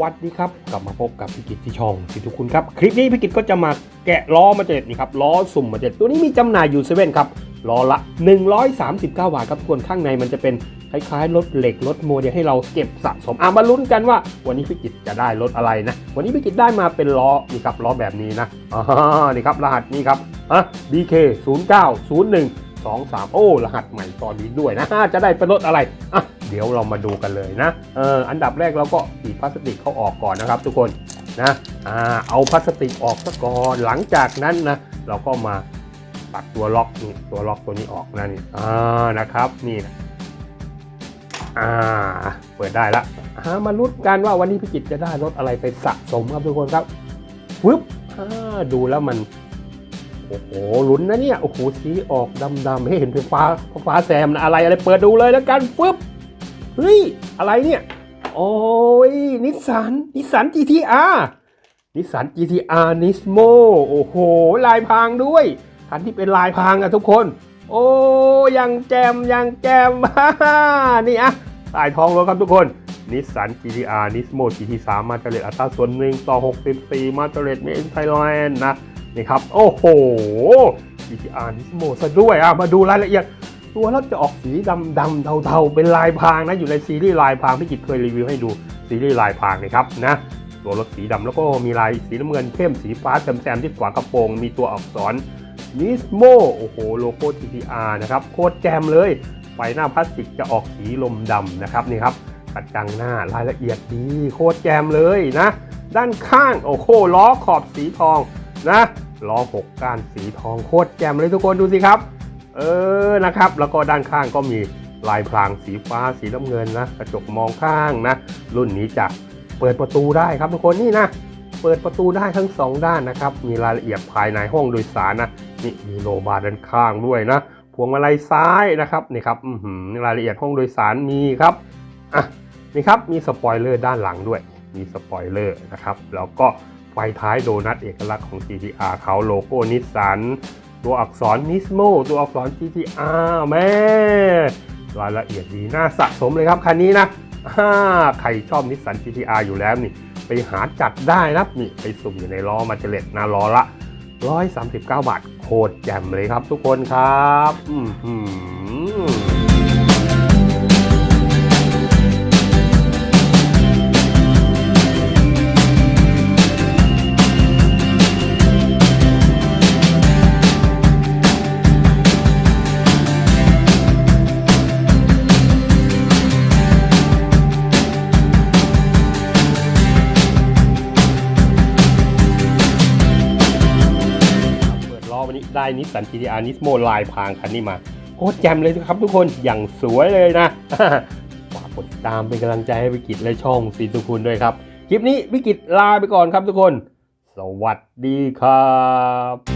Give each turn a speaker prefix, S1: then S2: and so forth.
S1: วัสดีครับ กลับมาพบกับพี่กิตที่ช่องสิทุกคุณครับ คลิปนี้พี่กิตก็จะมาแกะล้อมาเจ็ดนี่ครับล้อสุ่มมาเจ็ดตัวนี้มีจำหน่ายอยู่เซเว่นครับล้อละ 139 บาทครับทุกคนข้างในมันจะเป็นคล้ายๆรถเหล็กรถโมเดลให้เราเก็บสะสมอะมาลุ้นกันว่า วันนี้พี่กิตจะได้รถอะไรนะ วันนี้พี่กิตได้มาเป็นล้อนี่ครับล้อแบบนี้นะอ่านี่ครับรหัสนี้ครับอะ BK 0901 23 โอ้รหัสใหม่ตอนนี้ด้วยนะจะได้เป็นรถอะไรอะ เดี๋ยวเรามาดูกันเลยนะเอออันดับแรกเราก็ฉีดพลาสติกเขาออกก่อนนะครับ ทุกคนนะอ่าเอาพลาสติกออกซะก่อนหลังจากนั้นนะเราก็มาตัดตัวล็อกนี่ตัวล็อกตัวนี้ออกนะนี่อ่านะครับนี่นะอ่าเปิดได้ละหามาลุ้นกันว่าวันนี้พี่กิจจะได้รถอะไรไปสะสมครับทุกคนครับวึบอ่าดูแล้วมันโอ้โหลุ้นนะเนี่ยโอ้โหสีออกดำๆให้เห็นเป็นฟ้าฟ้าแซมนะอะไรอะไรเปิดดูเลยแล้วกันฟึบ เฮ้ย อะไรเนี่ย โอ้ย นิสสัน นิสสัน GTR นิสสัน GTR Nismo โอ้โห ลายพรางด้วย คันที่เป็นลายพรางอะทุกคน โอ้ยังแจมยังแจมฮ่านี่อะใต้ท้องรถครับทุกคนนิสสัน GTR Nismo GT3 มาเตอร์เลตอัตราส่วน1ต่อ 64 มาเตอร์เลตเมนไทยแลนด์นะนี่ครับ โอ้โห GTR Nismo ซะด้วยอะมาดูรายละเอียด ตัวรถจะออกสีดำดำเทาๆเป็นลายพรางนะอยู่ในซีรีส์ลายพรางพี่กิจเคยรีวิวให้ดูซีรีส์ลายพรางนะครับนะตัวรถสีดำแล้วก็มีลายสีน้ำเงินเข้มสีฟ้าแซมๆที่ฝากระโปรงมีตัวอักษร Nismo โอ้โหโลโก้ GTR นะครับโคตรแจมเลยไฟหน้าพลาสติกจะออกสีลมดำนะครับนี่ครับกระจังหน้ารายละเอียดดีโคตรแจมเลยนะ ด้านข้างโอ้โหล้อขอบสีทองนะล้อหกก้านสีทองโคตรแจมเลยทุกคนดูสิครับ เออนะครับ แล้วก็ด้านข้างก็มีลายพรางสีฟ้าสีน้ำเงินนะกระจกมองข้างนะ รุ่นนี้จะเปิดประตูได้ครับทุกคนนี่นะเปิดประตูได้ทั้งสองด้านนะครับ มีรายละเอียดภายในห้องโดยสารนะนี่มีโลบาร์ด้านข้างด้วยนะพวงมาลัยซ้ายนะครับนี่ครับอื้อหือรายละเอียดห้องโดยสารมีครับอะนี่ครับมีสปอยเลอร์ด้านหลังด้วย มีสปอยเลอร์นะครับแล้วก็ไฟท้ายโดนัทเอกลักษณ์ของ GTR เขาโลโก้นิสสัน ตัวอักษร Nismo ตัวอักษร GTR แม่รายละเอียดดีน่าสะสมเลยครับคันนี้นะอ่าใครชอบนิสสัน GTR อยู่แล้วนี่ ไปหาจัดได้นะนี่ไปสุ่มอยู่ในล้อมาเจเลตนะล้อละ 139 บาทโคตรแจ่มเลยครับทุกคนครับ อืม ล้อวันนี้ได้นิสสัน GTR Nismo ลายพรางคันนี้มาโคตรแจ่มเลยครับทุกคนอย่างสวยเลยนะฝากกดติดตามเป็นกำลังใจให้วิกิตและช่องสีทุกคุณด้วยครับ คลิปนี้วิกิตลาไปก่อนครับทุกคน สวัสดีครับ